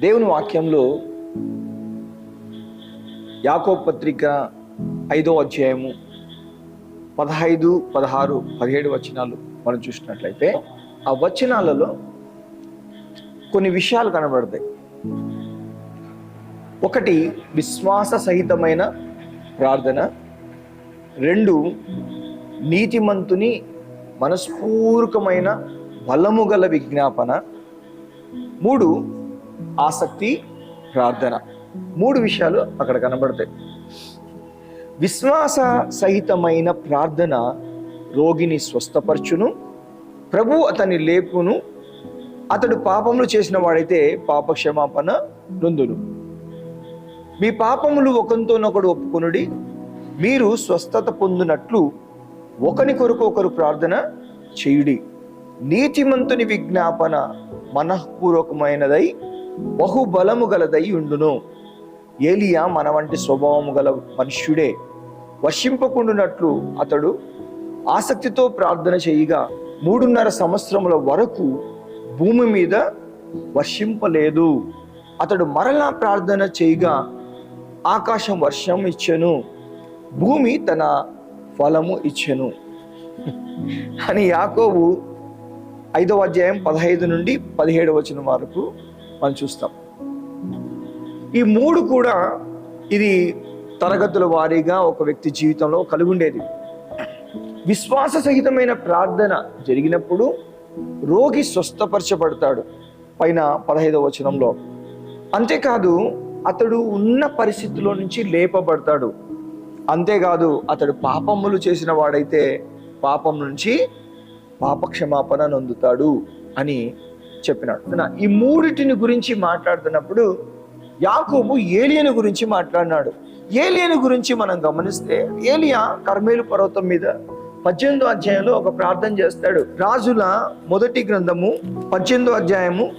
దేవుని వాక్యంలో యాకో పత్రిక ఐదో అధ్యాయము పదహైదు పదహారు పదిహేడు వచనాలు మనం చూసినట్లయితే ఆ వచనాలలో కొన్ని విషయాలు కనబడతాయి. ఒకటి విశ్వాస సహితమైన ప్రార్థన. రెండు నీతిమంతుని మనస్పూర్వకమైన బలము గల విజ్ఞాపన. మూడు ఆసక్తి ప్రార్థన. మూడు విషయాలు అక్కడ కనబడతాయి. విశ్వాస సహితమైన ప్రార్థన రోగిని స్వస్థపరచును ప్రభు అతని లేపును అతడు పాపములు చేసిన వాడైతే పాపక్షమాపణ నొందును. మీ పాపములు ఒకరితోనొకడు ఒప్పుకొనుడి మీరు స్వస్థత పొందినట్లు ఒకని కొరకు ఒకరు ప్రార్థన చేయుడి. నీతిమంతుని విజ్ఞాపన మనఃపూర్వకమైనదై బహుబలము గలదై ఉండును. ఏలియా మన వంటి స్వభావము గల మనుష్యుడే. వర్షింపకుండునట్లు అతడు ఆసక్తితో ప్రార్థన చేయగా మూడున్నర సంవత్సరముల వరకు భూమి మీద వర్షింపలేదు. అతడు మరలా ప్రార్థన చేయగా ఆకాశం వర్షం ఇచ్చెను. భూమి తన ఫలము ఇచ్చెను. అని యాకోబు ఐదవ అధ్యాయం పదహైదు నుండి పదిహేడు వచ్చిన వరకు మనం చూస్తాం. ఈ మూడు కూడా ఇది తరగతుల వారీగా ఒక వ్యక్తి జీవితంలో కలిగి ఉండేది విశ్వాస సహితమైన ప్రార్థన జరిగినప్పుడు రోగి స్వస్థపరచబడతాడు పైన పదహైదవ వచనంలో. అంతేకాదు అతడు ఉన్న పరిస్థితిలో నుంచి లేపబడతాడు. అంతేకాదు అతడు పాపములు చేసిన వాడైతే పాపం నుంచి పాపక్షమాపణ నొందుతాడు అని చెప్పినాడు. ఈ మూడిటిని గురించి మాట్లాడుతున్నప్పుడు యాకోబు ఏలియను గురించి మాట్లాడినాడు. ఏలియను గురించి మనం గమనిస్తే ఏలియా కర్మేలు పర్వతం మీద పద్దెనిమిదో అధ్యాయంలో ఒక ప్రార్థన చేస్తాడు. రాజుల మొదటి గ్రంథము పద్దెనిమిదో అధ్యాయము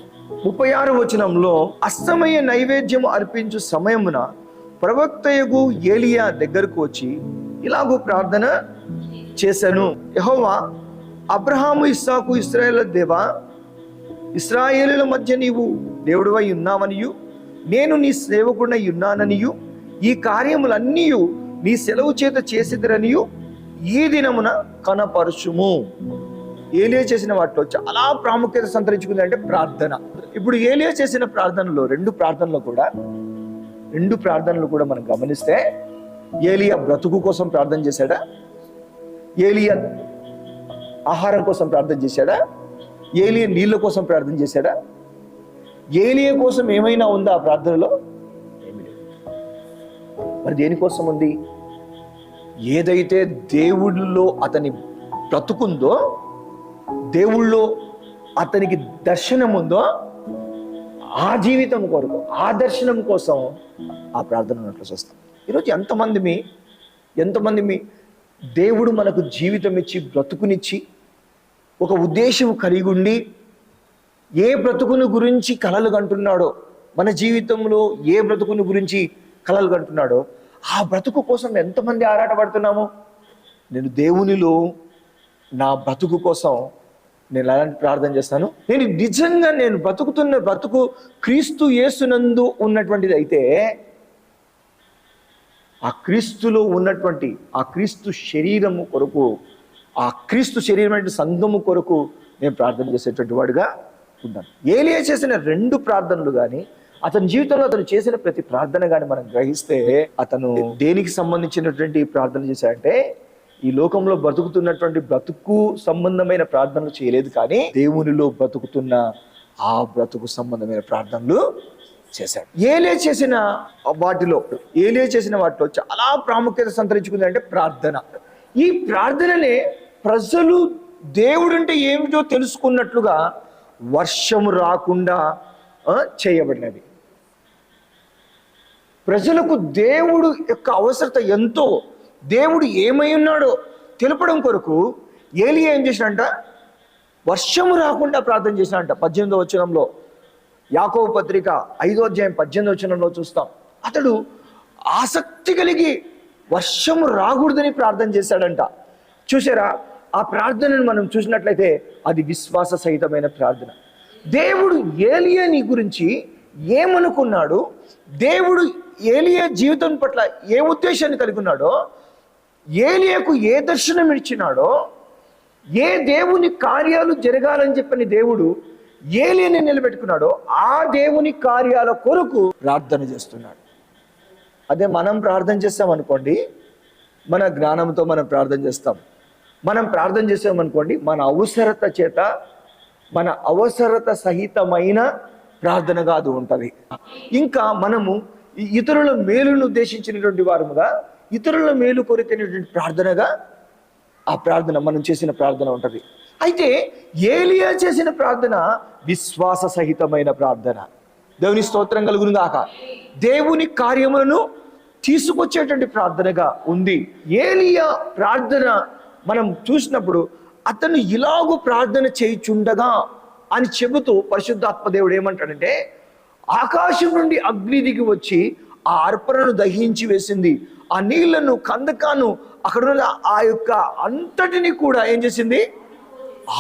ముప్పై ఆరు వచనంలో అస్తమయ నైవేద్యం అర్పించు సమయమున ప్రవక్తయగు ఏలియా దగ్గరకు వచ్చి ఇలాగూ ప్రార్థన చేశాను. యెహోవా అబ్రహాము ఇస్సాకు ఇస్రాయేల్ దేవా ఇస్రాయేలుల మధ్య నీవు దేవుడివై ఉన్నావనియు నేను నీ సేవకుడై ఉన్నాననియు ఈ కార్యములన్నీ నీ సెలవు చేత చేసిదరనియు ఈ దినమున కనపరచుము. ఏలియా చేసిన వాటిలో చాలా ప్రాముఖ్యత సంతరించుకుంది అంటే ప్రార్థన. ఇప్పుడు ఏలియా చేసిన ప్రార్థనలో రెండు ప్రార్థనలు కూడా రెండు ప్రార్థనలు కూడా మనం గమనిస్తే ఏలియా బ్రతుకు కోసం ప్రార్థన చేశాడా? ఏలియా ఆహారం కోసం ప్రార్థన చేశాడా? ఏలియ నీళ్ళ కోసం ప్రార్థన చేశాడా? ఏలియ కోసం ఏమైనా ఉందా ఆ ప్రార్థనలో? మరి దేనికోసం ఉంది? ఏదైతే దేవుడిలో అతని బ్రతుకుందో దేవుళ్ళో అతనికి దర్శనం ఉందో ఆ జీవితం కొరకు ఆ దర్శనం కోసం ఆ ప్రార్థన ఉన్నట్లు చూస్తాం. ఈరోజు ఎంతమంది మీ ఎంతమంది మీ దేవుడు మనకు జీవితం ఇచ్చి బ్రతుకునిచ్చి ఒక ఉద్దేశం కలిగి ఉండి ఏ బ్రతుకుని గురించి కలలు కంటున్నాడో మన జీవితంలో ఏ బ్రతుకుని గురించి కలలు కంటున్నాడో ఆ బ్రతుకు కోసం ఎంతమంది ఆరాటపడుతున్నాము? నేను దేవునిలో నా బ్రతుకు కోసం నేను అలాంటి ప్రార్థన చేస్తాను? నేను నిజంగా నేను బ్రతుకుతున్న బ్రతుకు క్రీస్తు యేసునందు ఉన్నటువంటిది అయితే ఆ క్రీస్తులో ఉన్నటువంటి ఆ క్రీస్తు శరీరము కొరకు ఆ క్రీస్తు శరీరమైన సంఘము కొరకు నేను ప్రార్థన చేసేటువంటి వాడుగా ఉన్నాను. ఏలియా చేసిన రెండు ప్రార్థనలు కానీ అతని జీవితంలో అతను చేసిన ప్రతి ప్రార్థన కానీ మనం గ్రహిస్తే అతను దేనికి సంబంధించినటువంటి ప్రార్థన చేశాడంటే ఈ లోకంలో బ్రతుకుతున్నటువంటి బ్రతుకు సంబంధమైన ప్రార్థనలు చేయలేదు కానీ దేవునిలో బ్రతుకుతున్న ఆ బ్రతుకు సంబంధమైన ప్రార్థనలు చేశాడు. ఏలే చేసిన వాటిలో ఏలే చేసిన వాటిలో చాలా ప్రాముఖ్యత సంతరించుకుంది అంటే ప్రార్థన. ఈ ప్రార్థననే ప్రజలు దేవుడంటే ఏమిటో తెలుసుకున్నట్లుగా వర్షము రాకుండా చేయబడినది. ప్రజలకు దేవుడు యొక్క అవసరత ఎంతో. దేవుడు ఏమై ఉన్నాడో తెలపడం కొరకు ఏలి ఏం చేసినంట వర్షము రాకుండా ప్రార్థన చేసినంట పద్దెనిమిదో వచనంలో యాకోవ పత్రిక ఐదో అధ్యాయం పద్దెనిమిదో వచనంలో చూస్తాం. అతడు ఆసక్తి కలిగి వర్షము రాకూడదని ప్రార్థన చేశాడంట. చూసారా ఆ ప్రార్థనను మనం చూసినట్లయితే అది విశ్వాస సహితమైన ప్రార్థన. దేవుడు ఏలియని గురించి ఏమనుకున్నాడు? దేవుడు ఏలియా జీవితం పట్ల ఏ ఉద్దేశాన్ని కలిగి ఉన్నాడో ఏలియాకు ఏ దర్శనం ఇచ్చినాడో? ఏ దేవుని కార్యాలు జరగాలని చెప్పని దేవుడు ఏలియని నిలబెట్టుకున్నాడో? ఆ దేవుని కార్యాల కొరకు ప్రార్థన చేస్తున్నాడు. అదే మనం ప్రార్థన చేస్తాం అనుకోండి మన జ్ఞానంతో మనం ప్రార్థన చేస్తాం. మనం ప్రార్థన చేసామనుకోండి మన అవసరత చేత మన అవసరత సహితమైన ప్రార్థనగా అది ఉంటుంది. ఇంకా మనము ఇతరుల మేలును ఉద్దేశించినటువంటి వారముగా ఇతరుల మేలు కొరితైనటువంటి ప్రార్థనగా ఆ ప్రార్థన మనం చేసిన ప్రార్థన ఉంటుంది. అయితే ఏలియా చేసిన ప్రార్థన విశ్వాస సహితమైన ప్రార్థన. దేవుని స్తోత్రం కలుగును గాక దేవుని కార్యములను తీసుకొచ్చేటువంటి ప్రార్థనగా ఉంది. ఏలియా ప్రార్థన మనం చూసినప్పుడు అతను ఇలాగూ ప్రార్థన చేయుచుండగా అని చెబుతూ పరిశుద్ధాత్మ దేవుడు ఏమంటాడంటే ఆకాశం నుండి అగ్ని దిగి వచ్చి ఆ అర్పణను దహించి వేసింది. ఆ నీళ్ళను కందకాను అక్కడ ఉన్న ఆ యొక్క అంతటిని కూడా ఏం చేసింది?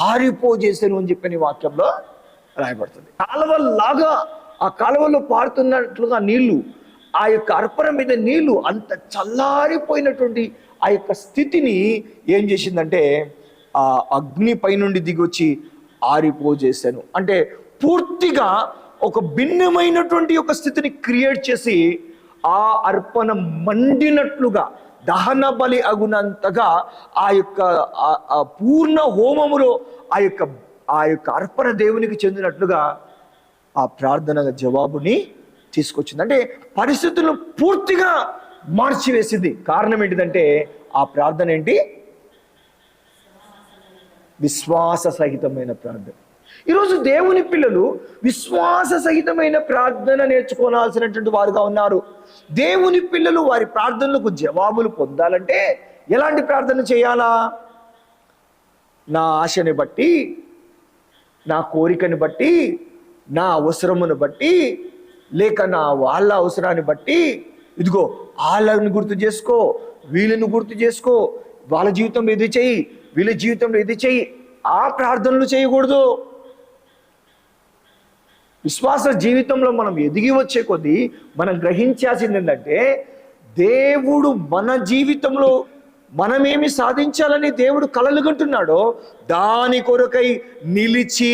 ఆరిపోజేసాను అని చెప్పిన వాక్యంలో రాయబడుతుంది. కాలువలాగా ఆ కాలువలో పారుతున్నట్లుగా నీళ్ళు ఆ యొక్క అర్పణ మీద నీళ్ళు అంత చల్లారిపోయినటువంటి ఆ ఆ యొక్క స్థితిని ఏం చేసిందంటే ఆ అగ్ని పైనుండి దిగొచ్చి ఆరిపోజేశాను. అంటే పూర్తిగా ఒక భిన్నమైనటువంటి ఒక స్థితిని క్రియేట్ చేసి ఆ అర్పణ మండినట్లుగా దహన బలి అగునంతగా ఆ యొక్క ఆ- పూర్ణ హోమములో ఆ యొక్క ఆ యొక్క అర్పణ దేవునికి చెందినట్లుగా ఆ ప్రార్థన జవాబుని తీసుకొచ్చింది. అంటే పరిస్థితులు పూర్తిగా మార్చివేసింది. కారణం ఏంటిదంటే ఆ ప్రార్థన ఏంటి? విశ్వాస సహితమైన ప్రార్థన. ఈరోజు దేవుని పిల్లలు విశ్వాస సహితమైన ప్రార్థన నేర్చుకోవాల్సినటువంటి వారుగా ఉన్నారు. దేవుని పిల్లలు వారి ప్రార్థనలకు జవాబులు పొందాలంటే ఎలాంటి ప్రార్థన చేయాలా? నా ఆశని బట్టి నా కోరికని బట్టి నా అవసరమును బట్టి లేక నా వాళ్ళ అవసరాన్ని బట్టి ఇదిగో వాళ్ళని గుర్తు చేసుకో వీళ్ళని గుర్తు చేసుకో వాళ్ళ జీవితంలో ఇది చెయ్యి వీళ్ళ జీవితంలో ఇది చెయ్యి ఆ ప్రార్థనలు చేయకూడదు. విశ్వాస జీవితంలో మనం ఎదిగి వచ్చే కొద్దీ మనం గ్రహించాల్సింది ఏంటంటే దేవుడు మన జీవితంలో మనమేమి సాధించాలని దేవుడు కలలుగంటున్నాడో దాని కొరకై నిలిచి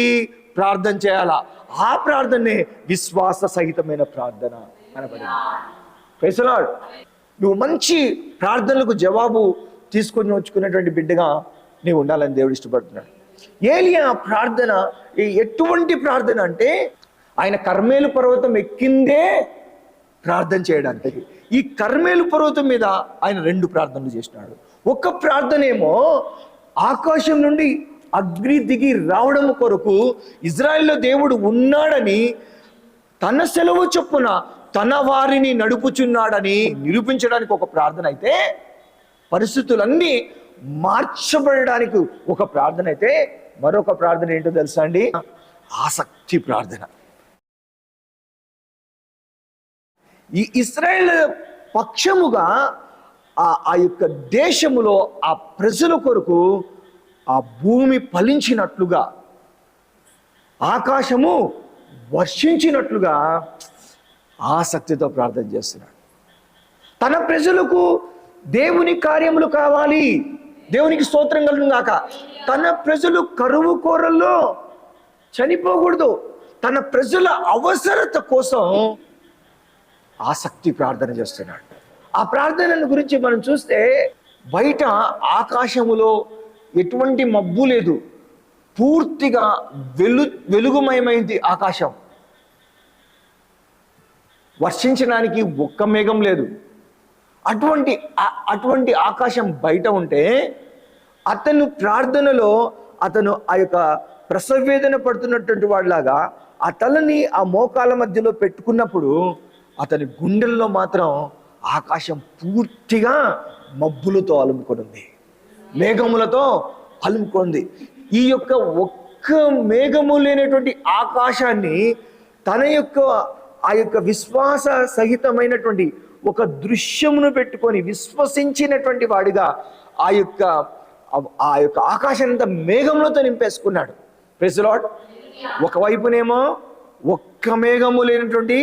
ప్రార్థన చేయాలా? ఆ ప్రార్థనే విశ్వాస సహితమైన ప్రార్థన అనబడింది. పెసలాడు నువ్వు మంచి ప్రార్థనలకు జవాబు తీసుకొని వచ్చుకునేటువంటి బిడ్డగా నీవు ఉండాలని దేవుడు ఇష్టపడుతున్నాడు. ఏలియా ప్రార్థన ఈ ఎటువంటి ప్రార్థన అంటే ఆయన కర్మేలు పర్వతం ఎక్కిందే ప్రార్థన చేయడానికి. ఈ కర్మేలు పర్వతం మీద ఆయన రెండు ప్రార్థనలు చేసినాడు. ఒక ప్రార్థన ఏమో ఆకాశం నుండి అగ్ని దిగి రావడం కొరకు ఇజ్రాయెల్లో దేవుడు ఉన్నాడని తన సెలవు చొప్పున తన వారిని నడుపుచున్నాడని నిరూపించడానికి ఒక ప్రార్థన అయితే పరిస్థితులన్నీ మార్చబడడానికి ఒక ప్రార్థన అయితే మరొక ప్రార్థన ఏంటో తెలుసా అండి? ఆసక్తి ప్రార్థన. ఈ ఇస్రాయేల్ పక్షముగా ఆ ఆ యొక్క దేశములో ఆ ప్రజల కొరకు ఆ భూమి ఫలించినట్లుగా ఆకాశము వర్షించినట్లుగా ఆసక్తితో ప్రార్థన చేస్తున్నాడు. తన ప్రజలకు దేవుని కార్యములు కావాలి. దేవునికి స్తోత్రం కలుగు గాక. తన ప్రజలు కరువు కోరల్లో చనిపోకూడదు. తన ప్రజల అవసరత కోసం ఆసక్తి ప్రార్థన చేస్తున్నాడు. ఆ ప్రార్థనను గురించి మనం చూస్తే బయట ఆకాశములో ఎటువంటి మబ్బు లేదు. పూర్తిగా వెలు వెలుగుమయమైంది ఆకాశం. వర్షించడానికి ఒక్క మేఘం లేదు. అటువంటి అటువంటి ఆకాశం బయట ఉంటే అతను ప్రార్థనలో అతను ఆ యొక్క ప్రసవేదన పడుతున్నటువంటి వాడిలాగా ఆ తలని ఆ మోకాల మధ్యలో పెట్టుకున్నప్పుడు అతని గుండెల్లో మాత్రం ఆకాశం పూర్తిగా మబ్బులతో అలుముకొని ఉంది. మేఘములతో అలుముకుంది ఈ యొక్క ఒక్క మేఘము లేనటువంటి ఆకాశాన్ని తన యొక్క ఆ యొక్క విశ్వాస సహితమైనటువంటి ఒక దృశ్యమును పెట్టుకొని విశ్వసించినటువంటి వాడిగా ఆ యొక్క ఆ యొక్క ఆకాశాన్ని అంతా మేఘములతో నింపేసుకున్నాడు. ప్రెసలాడ్ ఒకవైపునేమో ఒక్క మేఘము లేనటువంటి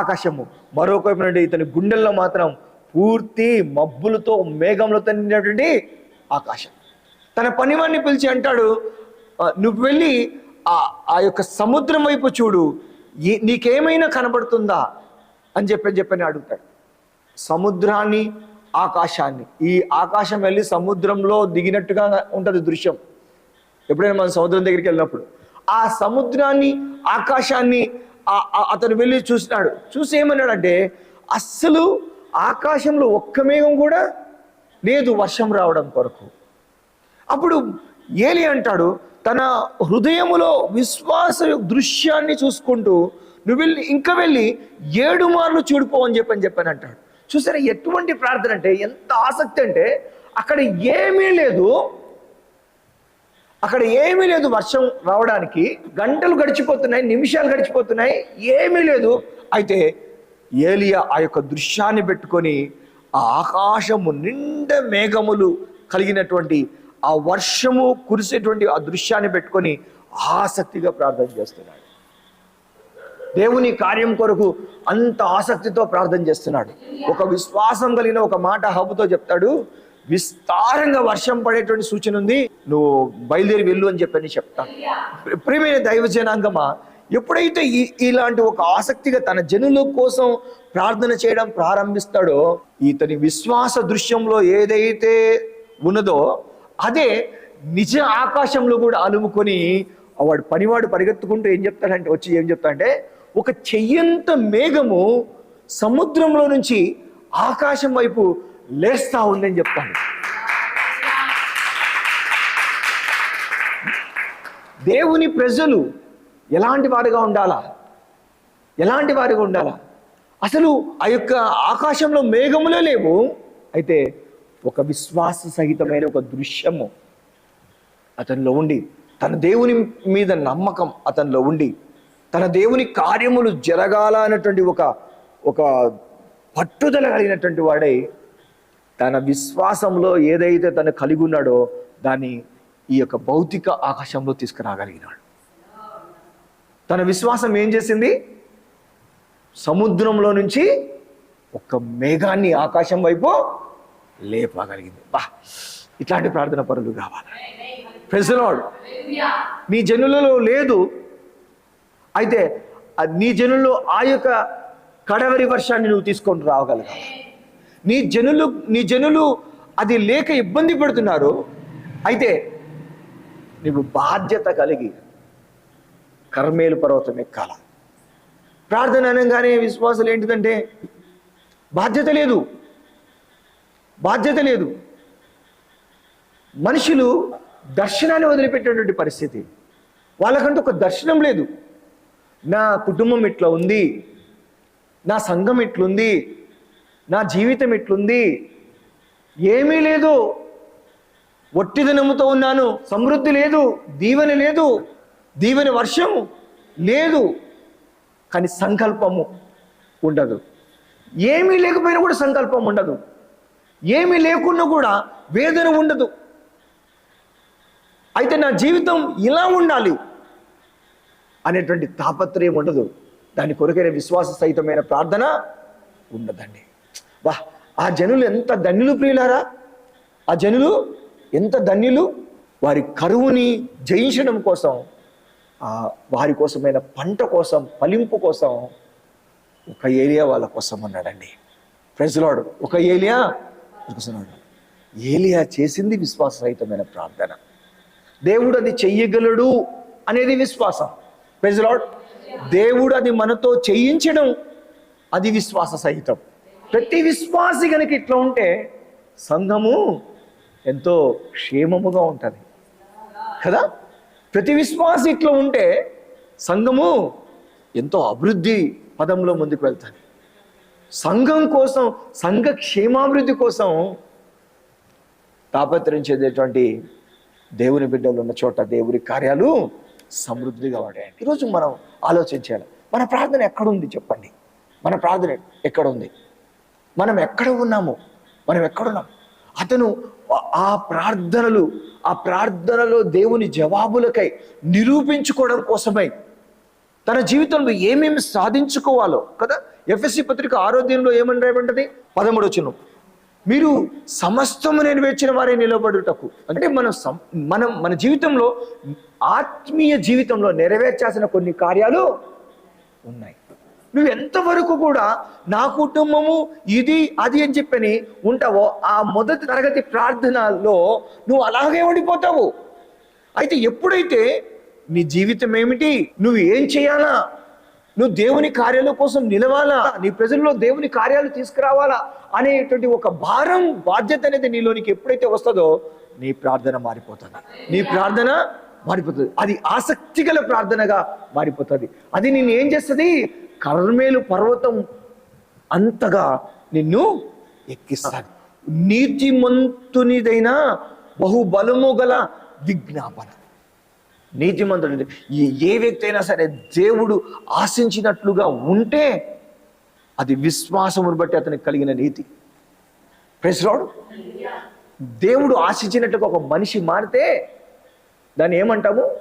ఆకాశము. మరొక వైపు నుండి ఇతని గుండెల్లో మాత్రం పూర్తి మబ్బులతో మేఘములతో నిండినటువంటి ఆకాశం. తన పనివాడిని పిలిచి అంటాడు నువ్వు వెళ్ళి ఆ ఆ యొక్క సముద్రం వైపు చూడు. నీకేమైనా కనబడుతుందా? అని చెప్పని చెప్పని అడుగుతాడు. సముద్రాన్ని ఆకాశాన్ని. ఈ ఆకాశం వెళ్ళి సముద్రంలో దిగినట్టుగా ఉంటుంది దృశ్యం. ఎప్పుడైనా మనం సముద్రం దగ్గరికి వెళ్ళినప్పుడు. ఆ సముద్రాన్ని ఆకాశాన్ని అతను వెళ్ళి చూసినాడు. చూసి ఏమన్నాడంటే అస్సలు ఆకాశంలో ఒక్క మేఘం కూడా లేదు వర్షం రావడం కొరకు. అప్పుడు ఏలి అంటాడు తన హృదయములో విశ్వాస దృశ్యాన్ని చూసుకుంటూ నువ్వు వెళ్ళి ఇంకా వెళ్ళి ఏడు మార్లు చూడిపో అని చెప్పని చెప్పని అంటాడు. చూసారా ఎటువంటి ప్రార్థన అంటే ఎంత ఆసక్తి అంటే అక్కడ ఏమీ లేదు. అక్కడ ఏమీ లేదు వర్షం రావడానికి గంటలు గడిచిపోతున్నాయి నిమిషాలు గడిచిపోతున్నాయి ఏమీ లేదు. అయితే ఏలియా ఆ యొక్క దృశ్యాన్ని పెట్టుకొని ఆ ఆకాశము నిండా మేఘములు కలిగినటువంటి ఆ వర్షము కురిసేటువంటి ఆ దృశ్యాన్ని పెట్టుకొని ఆసక్తిగా ప్రార్థన చేస్తున్నాడు. దేవుని కార్యం కొరకు అంత ఆసక్తితో ప్రార్థన చేస్తున్నాడు. ఒక విశ్వాసం కలిగిన ఒక మాట హబ్బుతో చెప్తాడు విస్తారంగా వర్షం పడేటువంటి సూచన ఉంది నువ్వు బయలుదేరి వెళ్ళు అని చెప్పని చెప్తాను ప్రియమైన దైవ జనాంగమా ఎప్పుడైతే ఈ ఇలాంటి ఒక ఆసక్తిగా తన జనుల కోసం ప్రార్థన చేయడం ప్రారంభిస్తాడో ఇతని విశ్వాస దృశ్యంలో ఏదైతే ఉన్నదో అదే నిజ ఆకాశంలో కూడా అలుముకొని వాడు పనివాడు పరిగెత్తుకుంటూ ఏం చెప్తాడంటే వచ్చి ఏం చెప్తాడంటే ఒక చెయ్యంత మేఘము సముద్రంలో నుంచి ఆకాశం వైపు లేస్తా ఉందని చెప్తాను దేవుని ప్రజలు ఎలాంటి వారిగా ఉండాలా? ఎలాంటి వారిగా ఉండాలా? అసలు ఆ యొక్క ఆకాశంలో మేఘములే లేవు. అయితే ఒక విశ్వాస సహితమైన ఒక దృశ్యము అతనిలో ఉండి తన దేవుని మీద నమ్మకం అతనిలో ఉండి తన దేవుని కార్యములు జరగాల అన్నటువంటి ఒక ఒక పట్టుదల కలిగినటువంటి వాడే తన విశ్వాసంలో ఏదైతే తను కలిగి ఉన్నాడో దాన్ని ఈ యొక్క భౌతిక ఆకాశంలో తీసుకురాగలిగినాడు. తన విశ్వాసం ఏం చేసింది? సముద్రంలో నుంచి ఒక మేఘాన్ని ఆకాశం వైపు లేపగలిగింది. బా ఇట్లాంటి ప్రార్థన పనులు కావాలి. ప్రెసలాడు నీ జనులలో లేదు. అయితే నీ జనుల్లో ఆ యొక్క కడవరి వర్షాన్ని నువ్వు తీసుకొని రావగలగాలి నీ జనులు నీ జనులు అది లేక ఇబ్బంది పడుతున్నారు. అయితే నువ్వు బాధ్యత కలిగి కర్మేలు పర్వతం ఎక్కాల. ప్రార్థన అనగానే విశ్వాసాలు ఏంటిదంటే బాధ్యత లేదు. బాధ్యత లేదు. మనుషులు దర్శనాన్ని వదిలిపెట్టేటువంటి పరిస్థితి. వాళ్ళకంటూ ఒక దర్శనం లేదు. నా కుటుంబం ఇట్లా ఉంది. నా సంఘం ఇట్లుంది. నా జీవితం ఇట్లుంది. ఏమీ లేదు. ఒట్టిదనముతో ఉన్నాను. సమృద్ధి లేదు. దీవెన లేదు. దీవెన వర్షం లేదు. కానీ సంకల్పము ఉండదు. ఏమీ లేకపోయినా కూడా సంకల్పం ఉండదు. ఏమీ లేకున్నా కూడా వేదన ఉండదు. అయితే నా జీవితం ఇలా ఉండాలి అనేటువంటి తాపత్రయం ఉండదు. దాని కొరకైన విశ్వాస సహితమైన ప్రార్థన ఉండదండి. వా ఆ జనులు ఎంత ధన్యులు ప్రియులారా? ఆ జనులు ఎంత ధన్యులు? వారి కరువుని జయించడం కోసం వారి కోసమైన పంట కోసం ఫలింపు కోసం ఒక ఏలియా వాళ్ళ కోసం ఉన్నాడండి. ప్రజలాడు ఒక ఏలియా అనుకున్నాడు ఏలియా చేసింది విశ్వాసరహితమైన ప్రార్థన. దేవుడు అది చెయ్యగలడు అనేది విశ్వాసం. ప్రజలాడ్ దేవుడు అది మనతో చేయించడం అది విశ్వాస సహితం ప్రతి విశ్వాసి కనుక ఇట్లా ఉంటే సంఘము ఎంతో క్షేమముగా ఉంటుంది. కదా? ప్రతి విశ్వాసి ఇట్లా ఉంటే సంఘము ఎంతో అభివృద్ధి పదంలో ముందుకు వెళ్తుంది. సంఘం కోసం సంఘ క్షేమాభివృద్ధి కోసం తాపత్రయించేటటువంటి దేవుని బిడ్డలు ఉన్న చోట దేవుని కార్యాలు సమృద్ధిగా ఉంటాయి ఈరోజు మనం ఆలోచించాలి మన ప్రార్థన ఎక్కడుంది చెప్పండి? మన ప్రార్థన ఎక్కడ ఉంది మనం ఎక్కడ ఉన్నాము? మనం ఎక్కడున్నాం అతను ఆ- ఆ ప్రార్థనలు ఆ ప్రార్థనలో దేవుని జవాబులకై నిరూపించుకోవడం కోసమై తన జీవితంలో ఏమేమి సాధించుకోవాలో కదా? ఎఫ్ఎస్సి పత్రిక ఆరోగ్యంలో ఏమని రాయబడ్డది? పదమూడు వచ్చిన మీరు సమస్తము నెరవేర్చిన వారే నిలబడుటకు. అంటే మనం సం- మనం మన జీవితంలో ఆత్మీయ జీవితంలో నెరవేర్చాల్సిన కొన్ని కార్యాలు ఉన్నాయి. నువ్వు ఎంతవరకు కూడా నా కుటుంబము ఇది అది అని చెప్పని ఉంటావో ఆ మొదటి తరగతి ప్రార్థనలో నువ్వు అలాగే ఉండిపోతావు. అయితే ఎప్పుడైతే నీ జీవితం ఏమిటి? నువ్వు ఏం చేయాలా? నువ్వు దేవుని కార్యాల కోసం నిలవాలా? నీ ప్రజల్లో దేవుని కార్యాలు తీసుకురావాలా? అనేటువంటి ఒక భారం బాధ్యత అనేది నీలోనికి ఎప్పుడైతే వస్తుందో నీ ప్రార్థన మారిపోతుంది. నీ ప్రార్థన మారిపోతుంది. అది ఆసక్తి గల ప్రార్థనగా మారిపోతుంది. అది నేను ఏం చేస్తుంది? కర్మేలు పర్వతం అంతగా నిన్ను ఎక్కిస్తాను నీతిమంతునిదైన బహుబలము గల విజ్ఞాపన. నీతిమంతుడు. ఏ వ్యక్తి అయినా సరే దేవుడు ఆశించినట్లుగా ఉంటే అది విశ్వాసమును బట్టి అతనికి కలిగిన నీతి. ప్రెసరాడు దేవుడు ఆశించినట్టుగా ఒక మనిషి మారితే దాన్ని ఏమంటాము?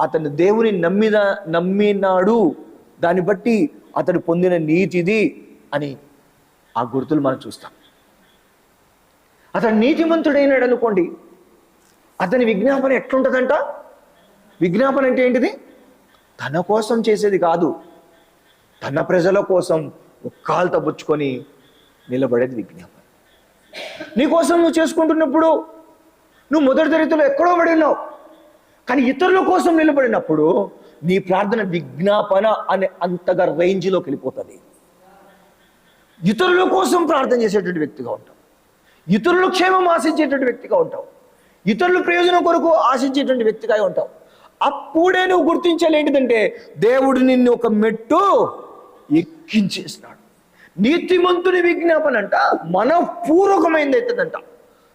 అతను దేవుని నమ్మిన నమ్మినాడు. దాన్ని బట్టి అతడు పొందిన నీతిది అని ఆ గుర్తులు మనం చూస్తాం. అతడు నీతిమంతుడైనాడు అనుకోండి అతని విజ్ఞాపన ఎట్లుంటుందంట? విజ్ఞాపన అంటే ఏంటిది? తన కోసం చేసేది కాదు. తన ప్రజల కోసం ఒక్కాలు తప్పుచ్చుకొని నిలబడేది విజ్ఞాపన. నీకోసం నువ్వు చేసుకుంటున్నప్పుడు నువ్వు మొదటి తరగతిలో ఎక్కడో పడి ఉన్నావు. కానీ ఇతరుల కోసం నిలబడినప్పుడు నీ ప్రార్థన విజ్ఞాపన అనే అంతగా రేంజ్లోకి వెళ్ళిపోతుంది. ఇతరుల కోసం ప్రార్థన చేసేటువంటి వ్యక్తిగా ఉంటావు. ఇతరుల క్షేమం ఆశించేటువంటి వ్యక్తిగా ఉంటావు. ఇతరుల ప్రయోజనం కొరకు ఆశించేటువంటి వ్యక్తిగా ఉంటావు. అప్పుడే నువ్వు గుర్తించాలి ఏంటిదంటే దేవుడు నిన్ను ఒక మెట్టు ఎక్కించేసినాడు. నీతిమంతుని విజ్ఞాపన అంట మనపూర్వకమైంది అవుతుందంట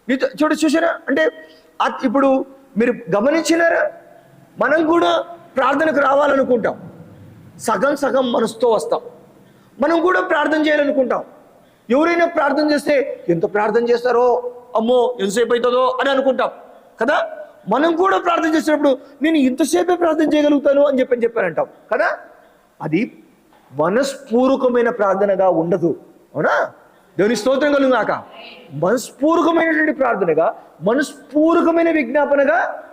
నీతో చూడు చూసారా? అంటే ఇప్పుడు మీరు గమనించినారా? మనం కూడా ప్రార్థనకు రావాలనుకుంటాం. సగం సగం మనసుతో వస్తాం. మనం కూడా ప్రార్థన చేయాలనుకుంటాం. ఎవరైనా ప్రార్థన చేస్తే ఎంత ప్రార్థన చేస్తారో? అమ్మో ఎంతసేపు అవుతుందో అని అనుకుంటాం. కదా? మనం కూడా ప్రార్థన చేసినప్పుడు నేను ఇంతసేపే ప్రార్థన చేయగలుగుతాను అని చెప్పని చెప్పారంటాం. కదా? అది మనస్పూర్వకమైన ప్రార్థనగా ఉండదు. అవునా? దేవుని స్తోత్రం కలుగునాక మనస్పూర్వకమైనటువంటి ప్రార్థనగా మనస్పూర్వకమైన విజ్ఞాపనగా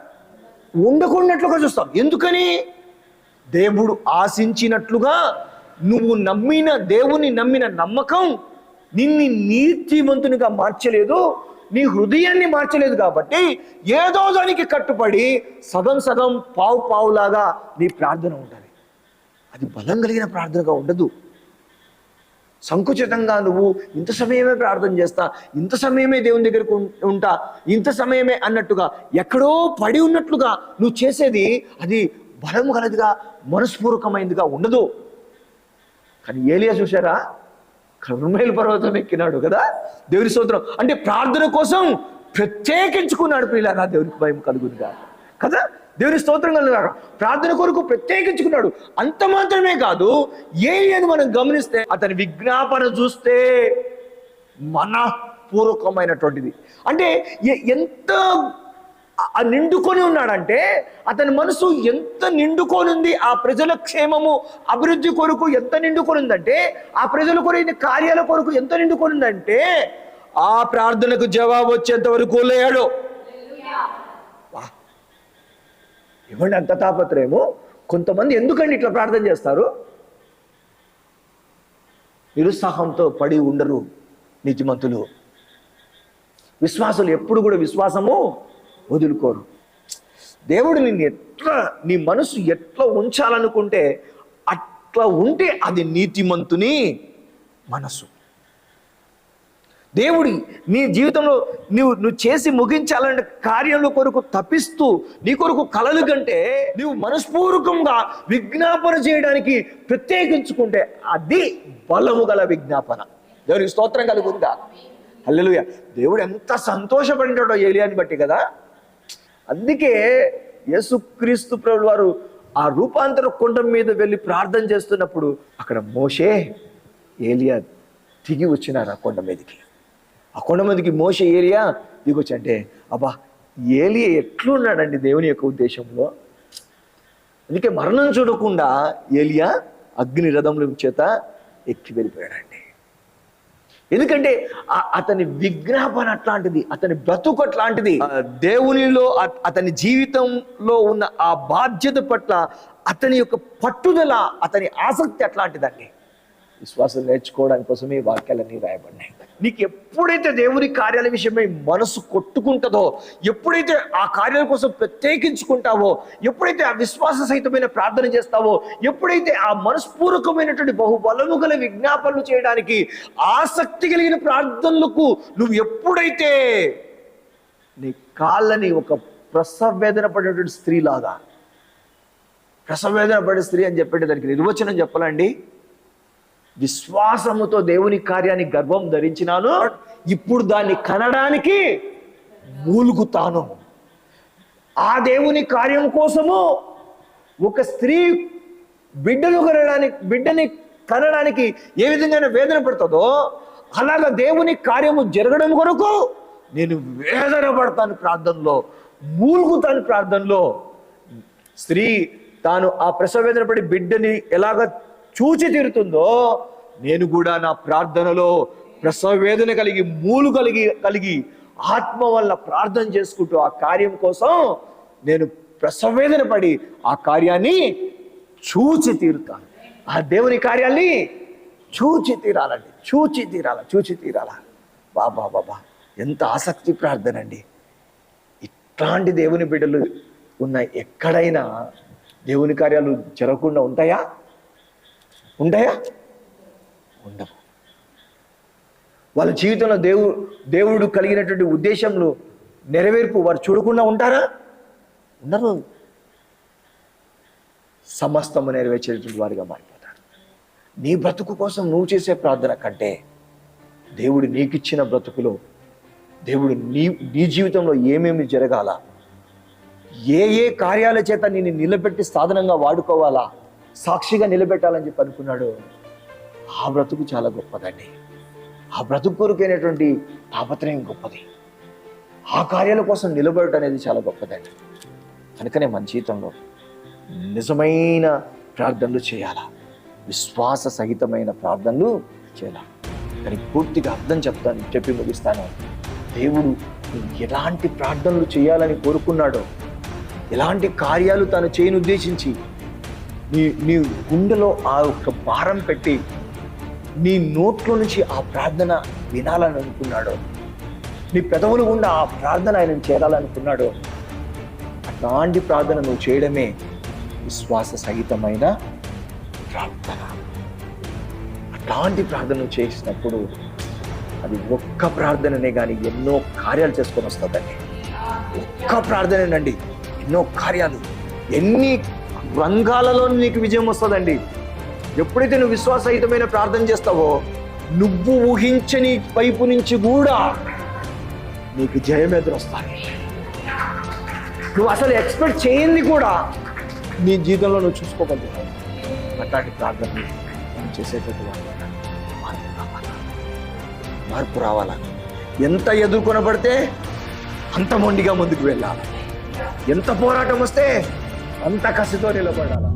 ఉండకున్నట్లుగా చూస్తాం. ఎందుకని? దేవుడు ఆశించినట్లుగా నువ్వు నమ్మిన దేవుని నమ్మిన నమ్మకం నిన్ను నీతివంతునిగా మార్చలేదు. నీ హృదయాన్ని మార్చలేదు కాబట్టి ఏదో దానికి కట్టుబడి సగం సగం పావు పావులాగా నీ ప్రార్థన ఉండాలి. అది బలం కలిగిన ప్రార్థనగా ఉండదు. సంకుచితంగా నువ్వు ఇంత సమయమే ప్రార్థన చేస్తా ఇంత సమయమే దేవుని దగ్గరకు ఉంటా ఇంత సమయమే అన్నట్టుగా ఎక్కడో పడి ఉన్నట్లుగా నువ్వు చేసేది అది బలం కలదిగా మనస్పూర్వకమైనదిగా ఉండదు. కానీ ఏలియా చూసారా కర్మేలు పర్వతం ఎక్కినాడు కదా దేవుని స్తోత్రం. అంటే ప్రార్థన కోసం ప్రత్యేకించుకున్నాడు ప్రియులారా దేవునికి భయం కలుగునుగా కదా? దేవుని స్తోత్రం కలుగుగా ప్రార్థన కొరకు ప్రత్యేకించుకున్నాడు. అంత మాత్రమే కాదు ఏలియాను మనం గమనిస్తే అతని విజ్ఞాపన చూస్తే మనపూర్వకమైనటువంటిది. అంటే ఎంత నిండుకొని ఉన్నాడంటే అతని మనసు ఎంత నిండుకోనుంది? ఆ ప్రజల క్షేమము అభివృద్ధి కొరకు ఎంత నిండుకొని ఉందంటే ఆ ప్రజల కొరకు కార్యాల కొరకు ఎంత నిండుకొని ఉందంటే ఆ ప్రార్థనకు జవాబు వచ్చేంత వరకు లేడు. వా. ఇవ్వండి అంత తాపత్రయము? కొంతమంది ఎందుకండి ఇట్లా ప్రార్థన చేస్తారు? నిరుత్సాహంతో పడి ఉండరు నిజమంతులు విశ్వాసులు ఎప్పుడు కూడా విశ్వాసము వదులుకోరు. దేవుడు నిన్ను ఎట్లా నీ మనసు ఎట్లా ఉంచాలనుకుంటే అట్లా ఉంటే అది నీతిమంతుని మనసు. దేవుడి నీ జీవితంలో నువ్వు నువ్వు చేసి ముగించాలనే కార్యంలో కొరకు తప్పిస్తూ నీ కొరకు కలలు కంటే నువ్వు మనస్పూర్వకంగా విజ్ఞాపన చేయడానికి ప్రత్యేకించుకుంటే అది బలము గల విజ్ఞాపన. దేవునికి స్తోత్రం కలుగుందా? అల్లెలుయ దేవుడు ఎంత సంతోషపడినాడో ఏలియాని బట్టి కదా? అందుకే యేసుక్రీస్తు ప్రభులు వారు ఆ రూపాంతర కొండ మీద వెళ్ళి ప్రార్థన చేస్తున్నప్పుడు అక్కడ మోషే ఏలియా దిగి వచ్చినారు ఆ కొండ మీదకి. ఆ కొండ మీదకి మోషే ఏలియా దిగొచ్చి అంటే అబ్బా ఏలియా ఎట్లున్నాడండి దేవుని యొక్క ఉద్దేశంలో? అందుకే మరణం చూడకుండా ఏలియా అగ్ని రథముల చేత ఎక్కి వెళ్ళిపోయాడండి. ఎందుకంటే అతని విజ్ఞాపన అట్లాంటిది అతని బ్రతుకు అట్లాంటిది. దేవునిలో అతని జీవితంలో ఉన్న ఆ బాధ్యత పట్ల అతని యొక్క పట్టుదల అతని ఆసక్తి అట్లాంటిదండి. విశ్వాసం నేర్చుకోవడానికి కోసమే వాక్యాలన్నీ రాయబడినాయి. నీకు ఎప్పుడైతే దేవుని కార్యాల విషయమై మనసు కొట్టుకుంటుందో ఎప్పుడైతే ఆ కార్యాల కోసం ప్రత్యేకించుకుంటావో ఎప్పుడైతే ఆ విశ్వాస సహితమైన ప్రార్థన చేస్తావో ఎప్పుడైతే ఆ మనస్పూర్వకమైనటువంటి బహుబలము గల విజ్ఞాపనలు చేయడానికి ఆసక్తి కలిగిన ప్రార్థనలకు నువ్వు ఎప్పుడైతే నీ కాళ్ళని ఒక ప్రసవ వేదన స్త్రీ స్త్రీలాగా ప్రసవ వేదన పడే స్త్రీ అని చెప్పేటి దానికి నిర్వచనం చెప్పాలండి. విశ్వాసముతో దేవుని కార్యాన్ని గర్భం ధరించినాను. ఇప్పుడు దాన్ని కనడానికి మూలుగుతాను. ఆ దేవుని కార్యం కోసము ఒక స్త్రీ బిడ్డను కనడానికి బిడ్డని కనడానికి ఏ విధంగా వేదన పడుతుందో అలాగ దేవుని కార్యము జరగడం కొరకు నేను వేదన పడతాను ప్రార్థనలో మూలుగుతాను ప్రార్థనలో. స్త్రీ తాను ఆ ప్రసవ వేదన పడి బిడ్డని ఎలాగ చూచి తీరుతుందో నేను కూడా నా ప్రార్థనలో ప్రసవ వేదన కలిగి మూలు కలిగి కలిగి ఆత్మ వల్ల ప్రార్థన చేసుకుంటూ ఆ కార్యం కోసం నేను ప్రసవేదన పడి ఆ కార్యాన్ని చూచి తీరుతాను. ఆ దేవుని కార్యాన్ని చూచి తీరాలండి. చూచి తీరాల చూచి తీరాల. బాబా బాబా ఎంత ఆసక్తి ప్రార్థన అండి. ఇట్లాంటి దేవుని బిడ్డలు ఉన్న ఎక్కడైనా దేవుని కార్యాలు జరగకుండా ఉంటాయా? ఉంటాయా? ఉండవు. వాళ్ళ జీవితంలో దేవు దేవుడు కలిగినటువంటి ఉద్దేశంలో నెరవేర్పు వారు చూడకుండా ఉంటారా? ఉండరు. సమస్తము నెరవేర్చేటువంటి వారిగా మారిపోతారు. నీ బ్రతుకు కోసం నువ్వు చేసే ప్రార్థన కంటే దేవుడు నీకిచ్చిన బ్రతుకులో దేవుడు నీ నీ జీవితంలో ఏమేమి జరగాల ఏ ఏ కార్యాల చేత నేను నిలబెట్టి సాధనంగా వాడుకోవాలా సాక్షిగా నిలబెట్టాలని చెప్పి అనుకున్నాడు. ఆ బ్రతుకు చాలా గొప్పదండి. ఆ బ్రతుకు కొరకైనటువంటి తాపత్రయం గొప్పది. ఆ కార్యాల కోసం నిలబడటం అనేది చాలా గొప్పదండి. కనుకనే మన జీవితంలో నిజమైన ప్రార్థనలు చేయాలా? విశ్వాస సహితమైన ప్రార్థనలు చేయాలా? కానీ పూర్తిగా అర్థం చెప్తాను చెప్పి ముగిస్తాను. దేవుడు ఎలాంటి ప్రార్థనలు చేయాలని కోరుకున్నాడో ఎలాంటి కార్యాలు తాను చేయని ఉద్దేశించి నీ నీ గుండెలో ఆ యొక్క భారం పెట్టి నీ నోట్లో నుంచి ఆ ప్రార్థన వినాలని అనుకున్నాడో నీ పెదవులు గుండా ఆ ప్రార్థన ఆయన చేరాలనుకున్నాడో. అట్లాంటి ప్రార్థన నువ్వు చేయడమే విశ్వాస సహితమైన ప్రార్థన. అట్లాంటి ప్రార్థన చేసినప్పుడు అది ఒక్క ప్రార్థననే కానీ ఎన్నో కార్యాలు చేసుకొని వస్తుందండి. ఒక్క ప్రార్థనేనండి ఎన్నో కార్యాలు ఎన్ని రంగాలలో నీకు విజయం వస్తుందండి. ఎప్పుడైతే నువ్వు విశ్వాసహితమైన ప్రార్థన చేస్తావో నువ్వు ఊహించని వైపు నుంచి కూడా నీకు జయం ఎదురొస్తాయి. నువ్వు అసలు ఎక్స్పెక్ట్ చేయండి కూడా నీ జీవితంలో నువ్వు చూసుకోగలుగుతావు అట్లాంటి ప్రార్థన మనం చేసేటటువంటి మార్పు రావాలా మార్పు రావాలా? ఎంత ఎదుర్కొనబడితే అంత మొండిగా ముందుకు వెళ్ళాలి. ఎంత పోరాటం వస్తే అంత కసితో నిలబడాలా?